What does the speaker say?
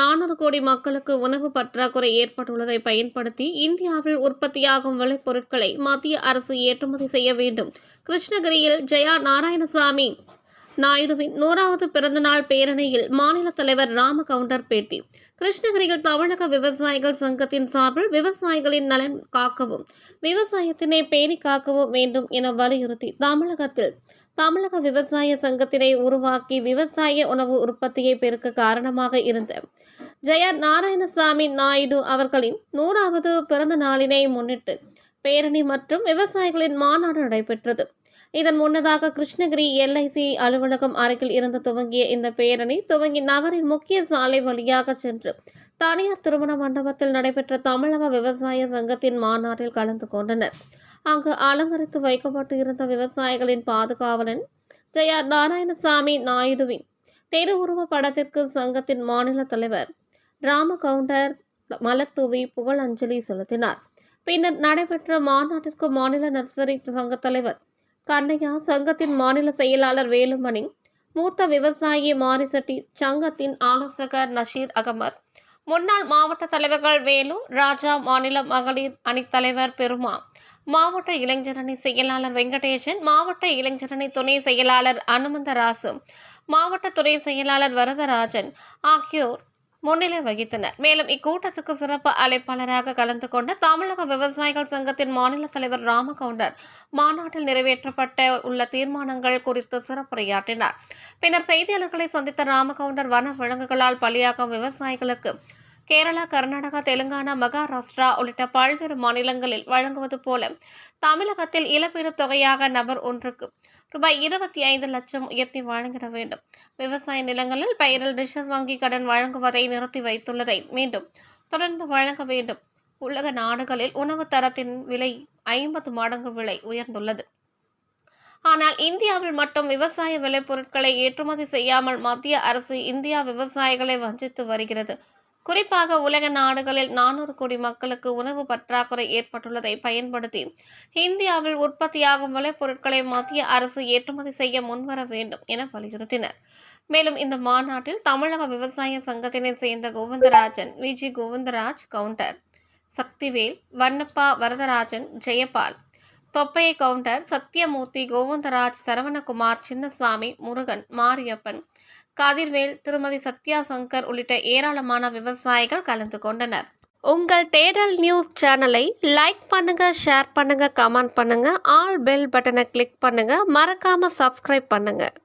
நானூறு கோடி மக்களுக்கு உணவு பற்றாக்குறை ஏற்பட்டுள்ளதை பயன்படுத்தி இந்தியாவில் உற்பத்தியாகும் விளைபொருட்களை மத்திய அரசு ஏற்றுமதி செய்ய வேண்டும். கிருஷ்ணகிரியில் ஜெயா நாராயணசாமி நாயுடுவின் நூறாவது பிறந்தநாள் பேரணியில் மாநில தலைவர் ராம கவுண்டர் பேட்டி. கிருஷ்ணகிரியில் தமிழக விவசாயிகள் சங்கத்தின் சார்பில் விவசாயிகளின் நலன் காக்கவும் விவசாயத்தினை பேணி காக்கவும் வேண்டும் என வலியுறுத்தி தமிழகத்தில் தமிழக விவசாய சங்கத்தினை உருவாக்கி விவசாய உணவு உற்பத்தியை பெருக்க காரணமாக இருந்த ஜெயா நாராயணசாமி நாயுடு அவர்களின் நூறாவது பிறந்த நாளினை முன்னிட்டு பேரணி மற்றும் விவசாயிகளின் மாநாடு நடைபெற்றது. இதன் முன்னதாக கிருஷ்ணகிரி எல்ஐசி அலுவலகம் அருகில் இருந்து துவங்கிய இந்த பேரணி துவங்கி நகரின் முக்கிய சாலை வழியாக சென்று தனியார் திருமண மண்டபத்தில் நடைபெற்ற தமிழக விவசாய சங்கத்தின் மாநாட்டில் கலந்து கொண்டனர். அங்கு அலங்கரித்து வைக்கப்பட்டு இருந்த விவசாயிகளின் பாதுகாவலன் ஜெயா நாராயணசாமி நாயுடுவின் திருவுருவ படத்திற்கு சங்கத்தின் மாநில தலைவர் ராம கவுண்டர் மலர் தூவி புகழஞ்சலி செலுத்தினார். பின்னர் நடைபெற்ற மாநாட்டிற்கு மாநில நர்சரி சங்க தலைவர் கண்ணையா சங்கத்தின் மாநில செயலாளர் வேலுமணி மூத்த விவசாயி மாரிசெட்டி சங்கத்தின் ஆலோசகர் நஷீர் அகமர் முன்னாள் மாவட்ட தலைவர்கள் வேலு ராஜா மாநில மகளிர் அணித் தலைவர் பெருமா மாவட்ட இளைஞரணி செயலாளர் வெங்கடேசன் மாவட்ட இளைஞரணி துணை செயலாளர் அனுமந்தராசு மாவட்ட துணை செயலாளர் வரதராஜன் ஆகியோர் முன்னிலை வகித்தனர். மேலும் இக்கூட்டத்துக்கு சிறப்பு அழைப்பாளராக கலந்து கொண்ட தமிழக விவசாயிகள் சங்கத்தின் மாநில தலைவர் ராமகவுண்டர் மாநாட்டில் நிறைவேற்றப்பட்ட உள்ள தீர்மானங்கள் குறித்து சிறப்புரையாற்றினார். பின்னர் செய்தியாளர்களை சந்தித்த ராமகவுண்டர் வன விலங்குகளால் பலியாகும் விவசாயிகளுக்கு கேரளா கர்நாடகா தெலுங்கானா மகாராஷ்டிரா உள்ளிட்ட பல்வேறு மாநிலங்களில் வழங்குவது போல தமிழகத்தில் இழப்பீடு தொகையாக நபர் ஒன்றுக்கு ரூபாய் இருபத்தி ஐந்து லட்சம் உயர்த்தி வழங்கிட வேண்டும். விவசாய நிலங்களில் பெயரில் ரிசர்வ் வங்கி கடன் வழங்குவதை நிறுத்தி வைத்துள்ளதை மீண்டும் தொடர்ந்து வழங்க வேண்டும். உலக நாடுகளில் உணவு தரத்தின் விலை ஐம்பது மடங்கு விலை உயர்ந்துள்ளது. ஆனால் இந்தியாவில் மட்டும் விவசாய விளைபொருட்களை ஏற்றுமதி செய்யாமல் மத்திய அரசு இந்தியா விவசாயிகளை வஞ்சித்து வருகிறது. குறிப்பாக உலக நாடுகளில் நானூறு கோடி மக்களுக்கு உணவு பற்றாக்குறை ஏற்பட்டுள்ளதை பயன்படுத்தி இந்தியாவில் உற்பத்தியாகும் விளைபொருட்களை மத்திய அரசு ஏற்றுமதி செய்ய முன்வர வேண்டும் என வலியுறுத்தினர். மேலும் இந்த மாநாட்டில் தமிழக விவசாய சங்கத்தினை சேர்ந்த கோவிந்தராஜன் விஜி கோவிந்தராஜ் கவுண்டர் சக்திவேல் வண்ணப்பா வரதராஜன் ஜெயபால் தொப்பையை கவுண்டர் சத்யமூர்த்தி கோவிந்தராஜ் சரவணகுமார் சின்னசாமி முருகன் மாரியப்பன் கதிர்வேல் திருமதி சத்யா சங்கர் உள்ளிட்ட ஏராளமான விவசாயிகள் கலந்து கொண்டனர். உங்கள் தேடல் நியூஸ் சேனலை லைக் பண்ணுங்க ஷேர் பண்ணுங்க கமெண்ட் பண்ணுங்க ஆல் பெல் பட்டனை கிளிக் பண்ணுங்க மறக்காம சப்ஸ்கிரைப் பண்ணுங்க.